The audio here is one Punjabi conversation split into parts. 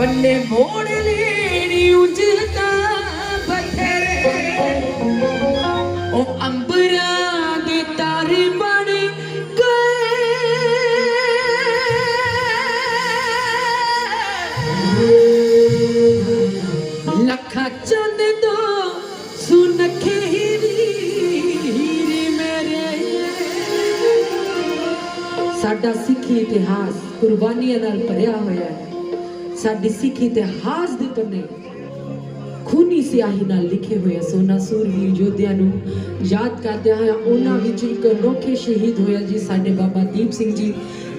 ਬੰਨੇ ਮੋੜ ਲੈਣੀ ਉਜਦਾ ਬਥੇਰੇ ਉਹ ਅੰਬਰਾਂ ਦੇ ਤਾਰੇ ਬਣ ਗਏ। ਲੱਖਾਂ ਚੰਦ ਦੋ ਸੁਨਖੇ ਹੀਰੇ ਮੇਰੇ। ਸਾਡਾ ਸਿੱਖੀ ਇਤਿਹਾਸ ਕੁਰਬਾਨੀਆਂ ਨਾਲ ਭਰਿਆ ਹੋਇਆ ਹੈ। ਸਾਡੇ ਸਿੱਖ ਇਤਿਹਾਸ ਦੇ ਪੰਨੇ ਖੂਨੀ ਸਿਆਹੀ ਨਾਲ ਲਿਖੇ ਹੋਏ ਸੋਨਾ ਸੂਰਵੀਰ ਯੋਧਿਆਂ ਨੂੰ ਯਾਦ ਕਰਦਿਆਂ ਹੋਇਆ ਉਹਨਾਂ ਵਿੱਚ ਇੱਕ ਅਨੋਖੇ ਸ਼ਹੀਦ ਹੋਇਆ ਜੀ, ਸਾਡੇ ਬਾਬਾ ਦੀਪ ਸਿੰਘ ਜੀ,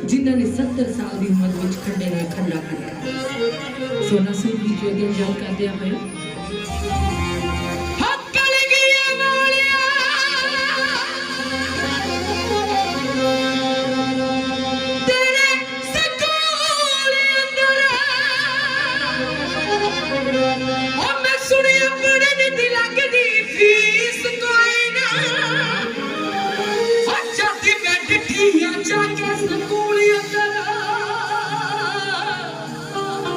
ਜਿਨ੍ਹਾਂ ਨੇ 70 ਸਾਲ ਦੀ ਉਮਰ ਵਿੱਚ ਖੰਡੇ ਨਾਲ ਖੰਡਾ ਖੜਕਾਇਆ ਸੋਨਾ ਸੂਰਵੀਰ ਯੋਧਿਆਂ ਨੂੰ ਯਾਦ ਕਰਦਿਆਂ ਹੋਇਆ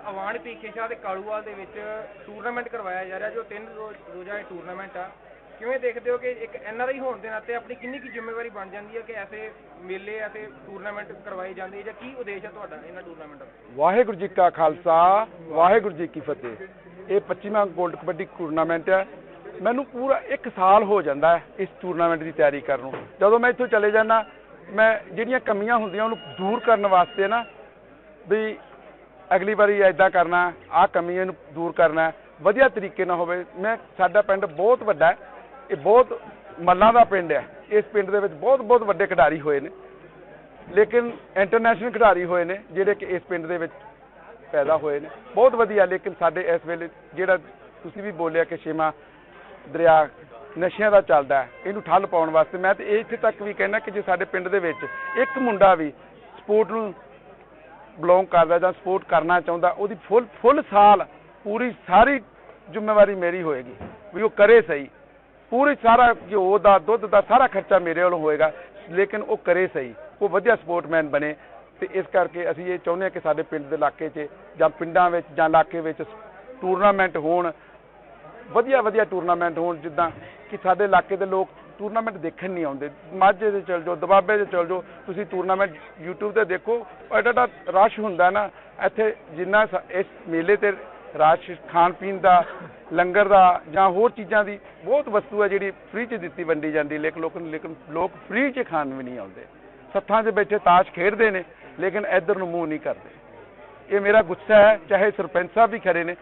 ਤੁਹਾਡੇ ਪਿੰਡ ਅਵਾਨ ਪੀਕੇਸ਼ਾ ਕਾਲੂਵਾਲ ਦੇ ਵਿੱਚ ਟੂਰਨਾਮੈਂਟ ਕਰਵਾਇਆ ਜਾ ਰਿਹਾ, ਜੋ ਤਿੰਨ ਰੋਜ਼ਾ ਇਹ ਟੂਰਨਾਮੈਂਟ ਆ। ਕਿਵੇਂ ਦੇਖਦੇ ਹੋ ਕਿ ਇੱਕ ਐਨਆਰਆਈ ਹੋਣ ਦੇ ਨਾਤੇ ਆਪਣੀ ਕਿੰਨੀ ਕੀ ਜ਼ਿੰਮੇਵਾਰੀ ਬਣ ਜਾਂਦੀ ਹੈ ਕਿ ਐਸੇ ਮੇਲੇ, ਐਸੇ ਟੂਰਨਾਮੈਂਟ ਕਰਵਾਏ ਜਾਂਦੇ ਜਾਂ ਕੀ ਉਦੇਸ਼ ਹੈ ਤੁਹਾਡਾ ਇਹਨਾਂ ਟੂਰਨਾਮੈਂਟ ਦਾ? ਵਾਹਿਗੁਰੂ ਜੀ ਕਾ ਖਾਲਸਾ, ਵਾਹਿਗੁਰੂ ਜੀ ਕੀ ਫਤਿਹ। ਇਹ 25ਵਾਂ ਗੋਲਡ ਕਬੱਡੀ ਟੂਰਨਾਮੈਂਟ ਹੈ। ਮੈਨੂੰ ਪੂਰਾ 1 ਸਾਲ ਹੋ ਜਾਂਦਾ ਹੈ ਇਸ ਟੂਰਨਾਮੈਂਟ ਦੀ ਤਿਆਰੀ ਕਰਨ ਨੂੰ। ਜਦੋਂ ਮੈਂ ਇੱਥੋਂ ਚਲੇ ਜਾਂਦਾ, ਮੈਂ ਜਿਹੜੀਆਂ ਕਮੀਆਂ ਹੁੰਦੀਆਂ ਉਹਨੂੰ ਦੂਰ ਕਰਨ ਵਾਸਤੇ ਨਾ, ਵੀ ਅਗਲੀ ਵਾਰੀ ਐਦਾਂ ਕਰਨਾ, ਆਹ ਕਮੀਆਂ ਨੂੰ ਦੂਰ ਕਰਨਾ, ਵਧੀਆ ਤਰੀਕੇ ਨਾਲ ਹੋਵੇ। ਮੈਂ, ਸਾਡਾ ਪਿੰਡ ਬਹੁਤ ਵੱਡਾ ਹੈ। ਇਹ ਬਹੁਤ ਮੱਲਾਂ ਦਾ ਪਿੰਡ ਹੈ। ਇਸ ਪਿੰਡ ਦੇ ਵਿੱਚ ਬਹੁਤ ਬਹੁਤ ਵੱਡੇ ਖਿਡਾਰੀ ਹੋਏ ਨੇ। ਲੇਕਿਨ ਇੰਟਰਨੈਸ਼ਨਲ ਖਿਡਾਰੀ ਹੋਏ ਨੇ, ਜਿਹੜੇ ਕਿ ਇਸ ਪਿੰਡ ਦੇ ਵਿੱਚ ਪੈਦਾ ਹੋਏ ਨੇ। ਬਹੁਤ ਵਧੀਆ, ਲੇਕਿਨ ਸਾਡੇ ਇਸ ਵੇਲੇ ਜਿਹੜਾ ਤੁਸੀਂ ਵੀ ਬੋਲਿਆ ਕਿ ਛੇਵਾਂ ਦਰਿਆ ਨਸ਼ਿਆਂ ਦਾ ਚੱਲਦਾ ਇਹਨੂੰ ਠੱਲ ਪਾਉਣ ਵਾਸਤੇ ਮੈਂ ਤੇ ਇਹ ਇੱਥੇ ਤੱਕ ਵੀ ਕਹਿਣਾ ਕਿ ਜੇ ਸਾਡੇ ਪਿੰਡ ਦੇ ਵਿੱਚ ਇੱਕ ਮੁੰਡਾ ਵੀ ਸਪੋਰਟ ਨੂੰ ਬਿਲੋਂਗ ਕਰਦਾ ਜਾਂ ਸਪੋਰਟ ਕਰਨਾ ਚਾਹੁੰਦਾ, ਉਹਦੀ ਫੁੱਲ ਫੁੱਲ ਸਾਲ ਪੂਰੀ ਸਾਰੀ ਜ਼ਿੰਮੇਵਾਰੀ ਮੇਰੀ ਹੋਏਗੀ ਵੀ ਉਹ ਕਰੇ ਸਹੀ। ਪੂਰੀ ਸਾਰਾ ਘਿਓ ਦਾ, ਦੁੱਧ ਦਾ ਸਾਰਾ ਖਰਚਾ ਮੇਰੇ ਵੱਲੋਂ ਹੋਏਗਾ, ਲੇਕਿਨ ਉਹ ਕਰੇ ਸਹੀ। ਉਹ ਵਧੀਆ ਸਪੋਰਟਮੈਨ ਬਣੇ ਤੇ ਇਸ ਕਰਕੇ ਅਸੀਂ ਇਹ ਚਾਹੁੰਦੇ ਹਾਂ ਕਿ ਸਾਡੇ ਪਿੰਡ ਦੇ ਇਲਾਕੇ 'ਚ ਜਾਂ ਪਿੰਡਾਂ ਵਿੱਚ ਜਾਂ ਇਲਾਕੇ ਵਿੱਚ ਟੂਰਨਾਮੈਂਟ ਹੋਣ ਵਧੀਆ ਵਧੀਆ ਟੂਰਨਾਮੈਂਟ ਹੋਣ, ਜਿੱਦਾਂ ਕਿ ਸਾਡੇ ਇਲਾਕੇ ਦੇ ਲੋਕ ਟੂਰਨਾਮੈਂਟ ਦੇਖਣ ਨਹੀਂ ਆਉਂਦੇ। ਮਾਝੇ ਦੇ ਚਲ ਜਾਓ, ਦਬਾਬੇ ਦੇ ਚਲ ਜਾਓ, ਤੁਸੀਂ ਟੂਰਨਾਮੈਂਟ YouTube ਤੇ ਦੇਖੋ। ਐਡਾ ਐਡਾ ਰਸ਼ ਹੁੰਦਾ ਨਾ, ਇੱਥੇ ਜਿੰਨਾ ਸ- ਇਸ ਮੇਲੇ ਤੇ ਰਾਸ਼ ਖਾਣ ਪੀਣ ਦਾ, ਲੰਗਰ ਦਾ, ਜਾਂ ਹੋਰ ਚੀਜ਼ਾਂ ਦੀ ਬਹੁਤ ਵਸਤੂ ਹੈ ਜਿਹੜੀ ਫ੍ਰੀ 'ਚ ਦਿੱਤੀ ਵੰਡੀ ਜਾਂਦੀ। ਲੇਕਿਨ ਲੋਕ ਲੇਕਿਨ ਲੋਕ ਫ੍ਰੀ 'ਚ ਖਾਣ ਵੀ ਨਹੀਂ ਆਉਂਦੇ। ਸੱਥਾਂ 'ਚ ਬੈਠੇ ਤਾਸ਼ ਖੇਡਦੇ ਨੇ, ਲੇਕਿਨ ਇੱਧਰ ਨੂੰ ਮੂੰਹ ਨਹੀਂ ਕਰਦੇ। ਇਹ ਮੇਰਾ ਗੁੱਸਾ ਹੈ, ਚਾਹੇ ਸਰਪੰਚ ਸਾਹਿਬ ਵੀ ਖਰੇ ਨੇ,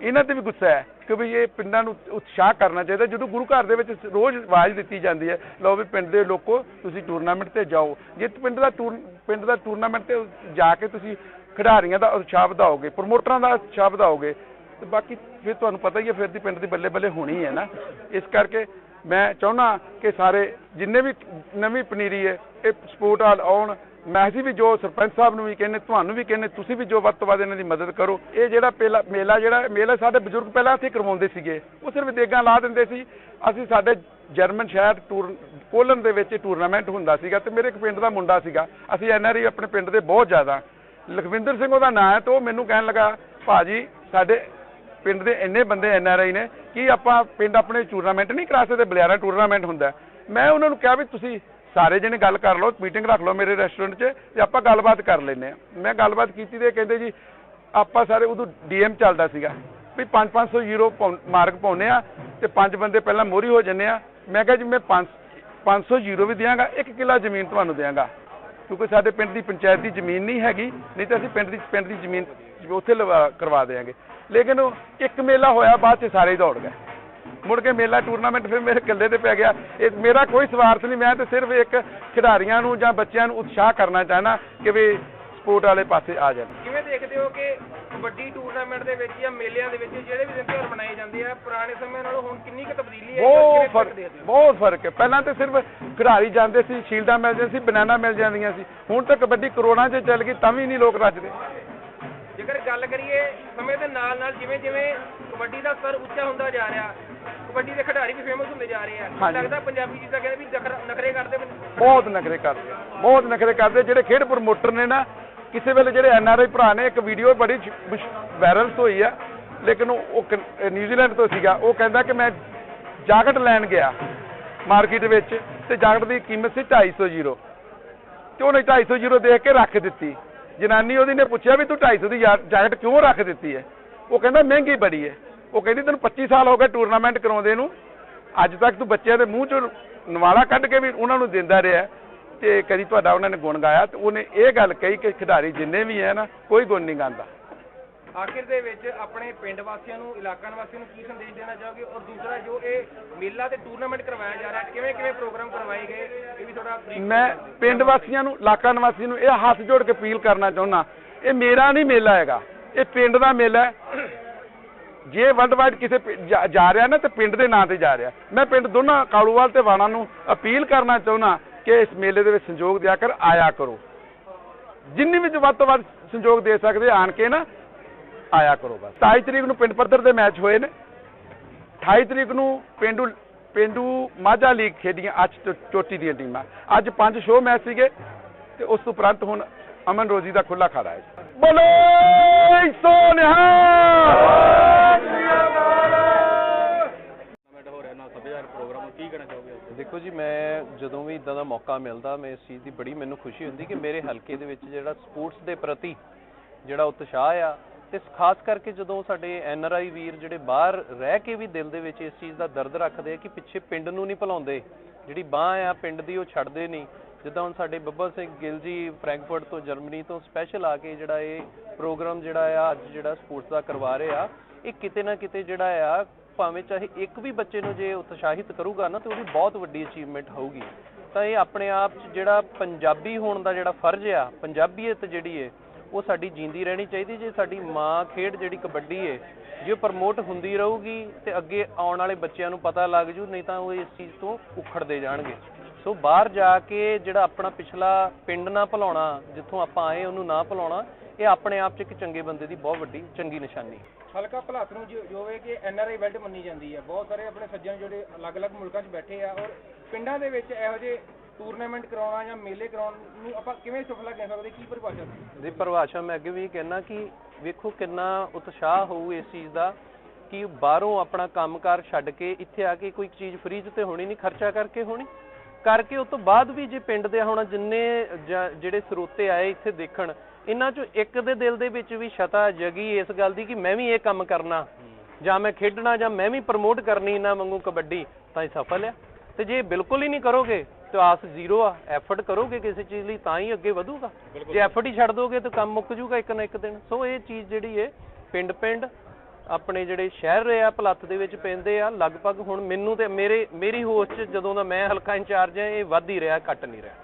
ਇਹਨਾਂ ਤੇ ਵੀ ਗੁੱਸਾ ਹੈ। ਕਿ ਵੀ ਇਹ ਪਿੰਡਾਂ ਨੂੰ ਉਤਸ਼ਾਹ ਕਰਨਾ ਚਾਹੀਦਾ, ਜਦੋਂ ਗੁਰੂ ਘਰ ਦੇ ਵਿੱਚ ਰੋਜ਼ ਆਵਾਜ਼ ਦਿੱਤੀ ਜਾਂਦੀ ਹੈ, ਲਓ ਵੀ ਪਿੰਡ ਦੇ ਲੋਕੋ, ਤੁਸੀਂ ਟੂਰਨਾਮੈਂਟ ਤੇ ਜਾਓ। ਜੇ ਪਿੰਡ ਦਾ ਟੂਰ ਪਿੰਡ ਦਾ ਟੂਰਨਾਮੈਂਟ ਤੇ ਜਾ ਕੇ ਤੁਸੀਂ ਖਿਡਾਰੀਆਂ ਦਾ ਉਤਸ਼ਾਹ ਵਧਾਓਗੇ ਪ੍ਰਮੋਟਰਾਂ ਦਾ ਉਤਸ਼ਾਹ ਵਧਾਓਗੇ, ਤੇ ਬਾਕੀ ਫਿਰ ਤੁਹਾਨੂੰ ਪਤਾ ਹੀ ਹੈ, ਫਿਰ ਦੀ ਪਿੰਡ ਦੀ ਬੱਲੇ ਬੱਲੇ ਹੋਣੀ ਹੈ ਨਾ। ਇਸ ਕਰਕੇ ਮੈਂ ਚਾਹੁੰਦਾ ਕਿ ਸਾਰੇ ਜਿੰਨੇ ਵੀ ਨਵੀਂ ਪਨੀਰੀ ਹੈ, ਇਹ ਸਪੋਰਟ ਹਾਲ ਆਉਣ ਮੈਂ ਅਸੀਂ ਵੀ ਜੋ ਸਰਪੰਚ ਸਾਹਿਬ ਨੂੰ ਵੀ ਕਹਿੰਦੇ, ਤੁਹਾਨੂੰ ਵੀ ਕਹਿੰਦੇ, ਤੁਸੀਂ ਵੀ ਜੋ ਵੱਧ ਤੋਂ ਵੱਧ ਇਹਨਾਂ ਦੀ ਮਦਦ ਕਰੋ। ਇਹ ਜਿਹੜਾ ਪਹਿਲਾ ਮੇਲਾ ਜਿਹੜਾ, ਮੇਲਾ ਸਾਡੇ ਬਜ਼ੁਰਗ ਪਹਿਲਾਂ ਇੱਥੇ ਕਰਵਾਉਂਦੇ ਸੀਗੇ। ਉਹ ਸਿਰਫ ਦੇਗਾਂ ਲਾ ਦਿੰਦੇ ਸੀ। ਅਸੀਂ ਸਾਡੇ ਜਰਮਨ ਸ਼ਹਿਰ ਟੂਰ, ਕੋਲਨ ਦੇ ਵਿੱਚ ਟੂਰਨਾਮੈਂਟ ਹੁੰਦਾ ਸੀਗਾ ਤੇ ਮੇਰੇ ਇੱਕ ਪਿੰਡ ਦਾ ਮੁੰਡਾ ਸੀਗਾ। ਅਸੀਂ ਐਨਆਰਆਈ ਆਪਣੇ ਪਿੰਡ ਦੇ ਬਹੁਤ ਜ਼ਿਆਦਾ। ਲਖਵਿੰਦਰ ਸਿੰਘ ਉਹਦਾ ਨਾਂ ਹੈ ਤੇ ਉਹ ਮੈਨੂੰ ਕਹਿਣ ਲੱਗਾ, ਭਾਜੀ, ਸਾਡੇ ਪਿੰਡ ਦੇ ਇੰਨੇ ਬੰਦੇ ਐਨਆਰਆਈ ਨੇ, ਕਿ ਆਪਾਂ ਪਿੰਡ ਆਪਣੇ ਟੂਰਨਾਮੈਂਟ ਨਹੀਂ ਕਰਾ ਸਕਦੇ? ਬਲਿਆਰਾ ਟੂਰਨਾਮੈਂਟ ਹੁੰਦਾ ਮੈਂ ਉਹਨਾਂ ਨੂੰ ਕਿਹਾ ਵੀ ਤੁਸੀਂ ਸਾਰੇ ਜਣੇ ਗੱਲ ਕਰ ਲਓ ਮੀਟਿੰਗ ਰੱਖ ਲਓ ਮੇਰੇ ਰੈਸਟੋਰੈਂਟ 'ਚ ਤੇ ਆਪਾਂ ਗੱਲਬਾਤ ਕਰ ਲੈਂਦੇ ਆ ਮੈਂ ਗੱਲਬਾਤ ਕੀਤੀ ਤੇ ਕਹਿੰਦੇ ਜੀ, ਆਪਾਂ ਸਾਰੇ ਉਦੋਂ ਡੀਐਮ ਚੱਲਦਾ ਸੀਗਾ ਵੀ 5-500 ਯੂਰੋ ਪਾਉਂ- ਮਾਰਕ ਪਾਉਨੇ ਆ ਤੇ ਪੰਜ ਬੰਦੇ ਪਹਿਲਾਂ ਮੋਰੀ ਹੋ ਜੰਨੇ ਆ ਮੈਂ ਕਿਹਾ ਜੀ, ਮੈਂ 5 500 ਯੂਰੋ ਵੀ ਦਿਆਂਗਾ 1 ਕਿੱਲਾ ਜ਼ਮੀਨ ਤੁਹਾਨੂੰ ਦਿਆਂਗਾ। ਕਿਉਂਕਿ ਸਾਡੇ ਪਿੰਡ ਦੀ ਪੰਚਾਇਤ ਦੀ ਜ਼ਮੀਨ ਨਹੀਂ ਹੈਗੀ, ਨਹੀਂ ਤਾਂ ਅਸੀਂ ਪਿੰਡ ਦੀ ਪਿੰਡ ਦੀ ਜ਼ਮੀਨ ਉੱਥੇ ਲਵਾ, ਕਰਵਾ ਦੇਾਂਗੇ ਲੇਕਿਨ ਉਹ ਇੱਕ ਮੇਲਾ ਹੋਇਆ, ਬਾਅਦ ਚ ਸਾਰੇ ਹੀ ਦੌੜ ਗਏ। ਮੁੜ ਕੇ ਮੇਲਾ ਟੂਰਨਾਮੈਂਟ ਫਿਰ ਮੇਰੇ ਇਕੱਲੇ ਤੇ ਪੈ ਗਿਆ। ਇਹ ਮੇਰਾ ਕੋਈ ਸਵਾਰਥ ਨਹੀਂ ਮੈਂ ਤੇ ਸਿਰਫ ਇੱਕ ਖਿਡਾਰੀਆਂ ਨੂੰ ਜਾਂ ਬੱਚਿਆਂ ਨੂੰ ਉਤਸ਼ਾਹ ਕਰਨਾ ਚਾਹਨਾ ਕਿ ਵੀ ਸਪੋਰਟ ਵਾਲੇ ਪਾਸੇ ਆ ਜਾਣ। ਕਿਵੇਂ ਦੇਖਦੇ ਹੋ ਕਿ ਕਬੱਡੀ ਟੂਰਨਾਮੈਂਟ ਦੇ ਵਿੱਚ ਜਾਂ ਮੇਲਿਆਂ ਦੇ ਵਿੱਚ ਜਿਹੜੇ ਵੀ ਦਿਨ ਤਿਉਹਾਰ ਮਨਾਏ ਜਾਂਦੇ ਆ ਪੁਰਾਣੇ ਸਮੇਂ ਨਾਲੋਂ ਹੁਣ ਕਿੰਨੀ ਕੁ ਤਬਦੀਲੀ ਹੈ ਬਹੁਤ ਫ਼ਰਕ? ਬਹੁਤ ਫ਼ਰਕ ਹੈ। ਪਹਿਲਾਂ ਤੇ ਸਿਰਫ ਖਿਡਾਰੀ ਜਾਂਦੇ ਸੀ ਸ਼ੀਲਡਾਂ ਮਿਲ ਜਾਂਦੀਆਂ ਸੀ ਬਨਾਨਾ ਮਿਲ ਜਾਂਦੀਆਂ ਸੀ। ਹੁਣ ਤਾਂ ਕਬੱਡੀ ਕਰੋੜਾਂ 'ਚ ਚੱਲ ਗਈ ਤਾਂ ਵੀ ਨਹੀਂ ਲੋਕ ਰੱਜਦੇ। ਜੇਕਰ ਗੱਲ ਕਰੀਏ ਸਮੇਂ ਦੇ ਨਾਲ ਨਾਲ ਜਿਵੇਂ ਜਿਵੇਂ ਕਬੱਡੀ ਦਾ ਸਤਰ ਉੱਚਾ ਹੁੰਦਾ ਜਾ ਰਿਹਾ ਕਬੱਡੀ ਦੇ ਖਿਡਾਰੀ ਵੀ ਫੇਮਸ ਹੁੰਦੇ ਜਾ ਰਹੇ ਆ। ਹਾਂਜੀ। ਲੱਗਦਾ ਪੰਜਾਬੀ ਜਿੱਦਾਂ ਕਹਿੰਦੇ ਵੀ ਨਖਰ- ਨਖਰੇ ਕਰਦੇ। ਬਹੁਤ ਨਖਰੇ ਕਰਦੇ ਬਹੁਤ ਨਖਰੇ ਕਰਦੇ ਜਿਹੜੇ ਖੇਡ ਪ੍ਰਮੋਟਰ ਨੇ ਨਾ ਕਿਸੇ ਵੇਲੇ ਜਿਹੜੇ ਐਨਆਰਆਈ ਭਰਾ ਨੇ ਇੱਕ ਵੀਡੀਓ ਬੜੀ ਵਾਇਰਲ ਹੋਈ ਆ। ਲੇਕਿਨ ਉਹ ਨਿਊਜ਼ੀਲੈਂਡ ਤੋਂ ਸੀਗਾ। ਉਹ ਕਹਿੰਦਾ ਕਿ ਮੈਂ ਜਾਕਟ ਲੈਣ ਗਿਆ ਮਾਰਕੀਟ ਵਿੱਚ ਤੇ ਜਾਕਟ ਦੀ ਕੀਮਤ ਸੀ 250 ਯੂਰੋ ਤੇ ਉਹਨੇ 250 ਯੂਰੋ ਦੇਖ ਕੇ ਰੱਖ ਦਿੱਤੀ। ਜਨਾਨੀ ਉਹਦੀ ਨੇ ਪੁੱਛਿਆ ਵੀ ਤੂੰ 250 ਦੀ ਜਾ- ਜਾਕਟ ਕਿਉਂ ਰੱਖ ਦਿੱਤੀ ਹੈ? ਉਹ ਕਹਿੰਦਾ ਮਹਿੰਗੀ ਬੜੀ ਹੈ। ਉਹ ਕਹਿੰਦੀ ਤੈਨੂੰ 25 ਸਾਲ ਹੋ ਗਏ ਟੂਰਨਾਮੈਂਟ ਕਰਾਉਂਦੇ ਨੂੰ। ਅੱਜ ਤੱਕ ਤੂੰ ਬੱਚਿਆਂ ਦੇ ਮੂੰਹ ਚੋਂ ਨਵਾਲਾ ਕੱਢ ਕੇ ਵੀ ਉਹਨਾਂ ਨੂੰ ਦਿੰਦਾ ਰਿਹਾ। ਤੇ ਕਦੀ ਤੁਹਾਡਾ ਉਹਨਾਂ ਨੇ ਗੁਣ ਗਾਇਆ ਤੇ ਉਹਨੇ ਇਹ ਗੱਲ ਕਹੀ ਕਿ ਖਿਡਾਰੀ ਜਿੰਨੇ ਵੀ ਹੈ ਨਾ ਕੋਈ ਗੁਣ ਨਹੀਂ ਗਾਉਂਦਾ। ਆਖਿਰ ਦੇ ਵਿੱਚ ਆਪਣੇ ਪਿੰਡ ਵਾਸੀਆਂ ਨੂੰ ਇਲਾਕਾ ਨਿਵਾਸੀਆਂ ਨੂੰ ਕੀ ਸੰਦੇਸ਼ ਦੇਣਾ ਚਾਹੋਗੇ? ਔਰ ਦੂਸਰਾ ਜੋ ਇਹ ਮੇਲਾ ਤੇ ਟੂਰਨਾਮੈਂਟ ਕਰਵਾਇਆ ਜਾ ਰਿਹਾ ਕਿਵੇਂ ਕਿਵੇਂ ਪ੍ਰੋਗਰਾਮ ਕਰਵਾਏ ਗਏ? ਇਹ ਵੀ ਥੋੜਾ ਮੈਂ ਪਿੰਡ ਵਾਸੀਆਂ ਨੂੰ ਇਲਾਕਾ ਨਿਵਾਸੀ ਨੂੰ ਇਹ ਹੱਥ ਜੋੜ ਕੇ ਅਪੀਲ ਕਰਨਾ ਚਾਹੁੰਦਾ। ਇਹ ਮੇਰਾ ਨਹੀਂ ਮੇਲਾ ਹੈਗਾ। ਇਹ ਪਿੰਡ ਦਾ ਮੇਲਾ ਹੈ। ਜੇ ਵਰਲਡ ਵਾਈਡ ਕਿਸੇ ਜਾ- ਰਿਹਾ ਨਾ ਤੇ ਪਿੰਡ ਦੇ ਨਾਂ ਤੇ ਜਾ ਰਿਹਾ। ਮੈਂ ਪਿੰਡ ਦੋਨਾਂ ਕਾਲੂਵਾਲ ਤੇ ਵਾਣਾ ਨੂੰ ਅਪੀਲ ਕਰਨਾ ਚਾਹੁੰਦਾ ਕਿ ਇਸ ਮੇਲੇ ਦੇ ਵਿੱਚ ਸੰਯੋਗ ਦਿਆ ਕਰ, ਆਇਆ ਕਰੋ। ਜਿੰਨੀ ਵੀ ਵੱਧ ਤੋਂ ਵੱਧ ਸੰਯੋਗ ਦੇ ਸਕਦੇ ਆਣ ਕੇ ਨਾ ਆਇਆ ਕਰੋ ਬਸ। 27 ਤਰੀਕ ਨੂੰ ਪਿੰਡ ਪੱਧਰ ਦੇ ਮੈਚ ਹੋਏ ਨੇ। 28 ਤਰੀਕ ਨੂੰ ਪਿੰਡੂ ਪਿੰਡੂ ਮਾਝਾ ਲੀਗ ਖੇਡੀਆਂ ਅੱਜ ਚੋਟੀ ਦੀਆਂ ਟੀਮਾਂ। ਅੱਜ ਪੰਜ ਸ਼ੋਅ ਮੈਚ ਸੀਗੇ ਤੇ ਉਸ ਤੋਂ ਉਪਰੰਤ ਹੁਣ ਅਮਨ ਰੋਜ਼ੀ ਦਾ ਖੁੱਲਾ ਖਾੜਾ ਹੈ। ਬੋਲੋ ਸੋਨਿਹਾ ਦੇਖੋ ਜੀ, ਮੈਂ ਜਦੋਂ ਵੀ ਇਦਾਂ ਦਾ ਮੌਕਾ ਮਿਲਦਾ, ਮੈਂ ਇਸ ਚੀਜ਼ ਦੀ ਬੜੀ ਮੈਨੂੰ ਖੁਸ਼ੀ ਹੁੰਦੀ ਕਿ ਮੇਰੇ ਹਲਕੇ ਦੇ ਵਿੱਚ ਜਿਹੜਾ ਸਪੋਰਟਸ ਦੇ ਪ੍ਰਤੀ ਜਿਹੜਾ ਉਤਸ਼ਾਹ ਆ ਤੇ ਖਾਸ ਕਰਕੇ ਜਦੋਂ ਸਾਡੇ ਐਨ ਆਰ ਆਈ ਵੀਰ ਜਿਹੜੇ ਬਾਹਰ ਰਹਿ ਕੇ ਵੀ ਦਿਲ ਦੇ ਵਿੱਚ ਇਸ ਚੀਜ਼ ਦਾ ਦਰਦ ਰੱਖਦੇ ਆ ਕਿ ਪਿੱਛੇ ਪਿੰਡ ਨੂੰ ਨਹੀਂ ਭੁਲਾਉਂਦੇ, ਜਿਹੜੀ ਬਾਹ ਆ, ਪਿੰਡ ਦੀ ਉਹ ਛੱਡਦੇ ਨਹੀਂ। ਜਿੱਦਾਂ ਹੁਣ ਸਾਡੇ ਬੱਬਲ ਸਿੰਘ ਗਿੱਲ ਜੀ ਫਰੈਂਕਫਰਟ ਤੋਂ ਜਰਮਨੀ ਤੋਂ ਸਪੈਸ਼ਲ ਆ ਕੇ ਜਿਹੜਾ ਇਹ ਪ੍ਰੋਗਰਾਮ ਜਿਹੜਾ ਆ, ਅੱਜ ਜਿਹੜਾ ਸਪੋਰਟਸ ਦਾ ਕਰਵਾ ਰਹੇ ਆ, ਇਹ ਕਿਤੇ ਨਾ ਕਿਤੇ ਜਿਹੜਾ ਆ ਭਾਵੇਂ ਚਾਹੇ ਇੱਕ ਵੀ ਬੱਚੇ ਨੂੰ ਜੇ ਉਤਸ਼ਾਹਿਤ ਕਰੂਗਾ ਨਾ ਤੇ ਉਹਦੀ ਬਹੁਤ ਵੱਡੀ ਅਚੀਵਮੈਂਟ ਹੋਊਗੀ। ਤਾਂ ਇਹ ਆਪਣੇ ਆਪ 'ਚ ਜਿਹੜਾ ਪੰਜਾਬੀ ਹੋਣ ਦਾ ਜਿਹੜਾ ਫਰਜ਼ ਆ, ਪੰਜਾਬੀਅਤ ਜਿਹੜੀ ਏ, ਉਹ ਸਾਡੀ ਜਿੰਦੀ ਰਹਿਣੀ ਚਾਹੀਦੀ। ਜੇ ਸਾਡੀ ਮਾਂ ਖੇਡ ਜਿਹੜੀ ਕਬੱਡੀ ਏ, ਜੇ ਪ੍ਰਮੋਟ ਹੁੰਦੀ ਰਹੂਗੀ ਤੇ ਅੱਗੇ ਆਉਣ ਵਾਲੇ ਬੱਚਿਆਂ ਨੂੰ ਪਤਾ ਲੱਗ ਜੂ, ਨਹੀਂ ਤਾਂ ਉਹ ਇਸ ਚੀਜ਼ ਤੋਂ ਉਖੜਦੇ ਜਾਣਗੇ। ਸੋ ਬਾਹਰ ਜਾ ਕੇ ਜਿਹੜਾ ਆਪਣਾ ਪਿਛਲਾ ਪਿੰਡ ਨਾ ਭੁਲਾਉਣਾ ਜਿੱਥੋਂ ਆਪਾਂ ਆਏ ਉਹਨੂੰ ਨਾ ਭੁਲਾਉਣਾ ਇਹ ਆਪਣੇ ਆਪ 'ਚ ਇੱਕ ਚੰਗੇ ਬੰਦੇ ਦੀ ਬਹੁਤ ਵੱਡੀ ਚੰਗੀ ਨਿਸ਼ਾਨੀ। ਹਲਕਾ ਭਲਾਤ ਨੂੰ ਜੋ ਹੈ ਕਿ ਐਨ ਆਰ ਆਈ ਵਰਲਡ ਮੰਨੀ ਜਾਂਦੀ ਹੈ ਬਹੁਤ ਸਾਰੇ ਆਪਣੇ ਸੱਜਣ ਜਿਹੜੇ ਅਲੱਗ-ਅਲੱਗ ਮੁਲਕਾਂ 'ਚ ਬੈਠੇ ਆ ਔਰ ਪਿੰਡਾਂ ਦੇ ਵਿੱਚ ਇਹੋ ਜਿਹੇ ਟੂਰਨਾਮੈਂਟ ਕਰਾਉਣਾ ਜਾਂ ਮੇਲੇ ਕਰਾਉਣ ਨੂੰ ਆਪਾਂ ਕਿਵੇਂ ਸਫਲਾ ਕਹਿ ਸਕਦੇ ਕੀ ਪਰਿਭਾਸ਼ਾ ਦੀ ਪਰਿਭਾਸ਼ਾ ਮੈਂ ਅੱਗੇ ਵੀ ਕਹਿਣਾ ਕਿ ਵੇਖੋ ਕਿੰਨਾ ਉਤਸ਼ਾਹ ਹੋਊ ਇਸ ਚੀਜ਼ ਦਾ ਕਿ ਬਾਹਰੋਂ ਆਪਣਾ ਕੰਮਕਾਰ ਛੱਡ ਕੇ ਇੱਥੇ ਆ ਕੇ ਕੋਈ ਚੀਜ਼ ਫ੍ਰੀ 'ਚ ਤੇ ਹੋਣੀ ਨਹੀਂ ਖਰਚਾ ਕਰਕੇ ਹੋਣੀ। ਕਰਕੇ ਉਸ ਤੋਂ ਬਾਅਦ ਵੀ ਜੇ ਪਿੰਡ ਦੇ ਹੁਣ ਜਿੰਨੇ ਜਿਹੜੇ ਸਰੋਤੇ ਆਏ ਇੱਥੇ ਦੇਖਣ ਇਹਨਾਂ 'ਚੋਂ ਇੱਕ ਦੇ ਦਿਲ ਦੇ ਵਿੱਚ ਵੀ ਸ਼ਤਾ ਜਗੀ ਇਸ ਗੱਲ ਦੀ ਕਿ ਮੈਂ ਵੀ ਇਹ ਕੰਮ ਕਰਨਾ। ਜਾਂ ਮੈਂ ਖੇਡਣਾ ਜਾਂ ਮੈਂ ਵੀ ਪ੍ਰਮੋਟ ਕਰਨੀ ਇਹਨਾਂ ਵਾਂਗੂ ਕਬੱਡੀ ਤਾਂ ਇਹ ਸਫਲ ਆ। ਤੇ ਜੇ ਬਿਲਕੁਲ ਹੀ ਨਹੀਂ ਕਰੋਗੇ ਤਾਂ ਆਸ ਜ਼ੀਰੋ ਆ ਐਫਰਟ ਕਰੋਗੇ ਕਿਸੇ ਚੀਜ਼ ਲਈ ਤਾਂ ਹੀ ਅੱਗੇ ਵਧੂਗਾ। ਜੇ ਐਫਰਟ ਹੀ ਛੱਡ ਦੋਗੇ ਤਾਂ ਕੰਮ ਮੁੱਕ ਜੂਗਾ ਇੱਕ ਨਾ ਇੱਕ ਦਿਨ। ਸੋ ਇਹ ਚੀਜ਼ ਜਿਹੜੀ ਏ ਪਿੰਡ ਪਿੰਡ ਆਪਣੇ ਜਿਹੜੇ ਸ਼ਹਿਰ ਆ ਭਲੱਤ ਦੇ ਵਿੱਚ ਪੈਂਦੇ ਆ। ਲਗਭਗ ਹੁਣ ਮੈਨੂੰ ਤੇ ਮੇਰੇ, ਮੇਰੀ ਹੋਸ਼ 'ਚ ਜਦੋਂ ਦਾ ਮੈਂ ਹਲਕਾ ਇੰਚਾਰਜ ਆ, ਇਹ ਵੱਧ ਹੀ ਰਿਹਾ, ਘਟ ਨਹੀਂ ਰਿਹਾ।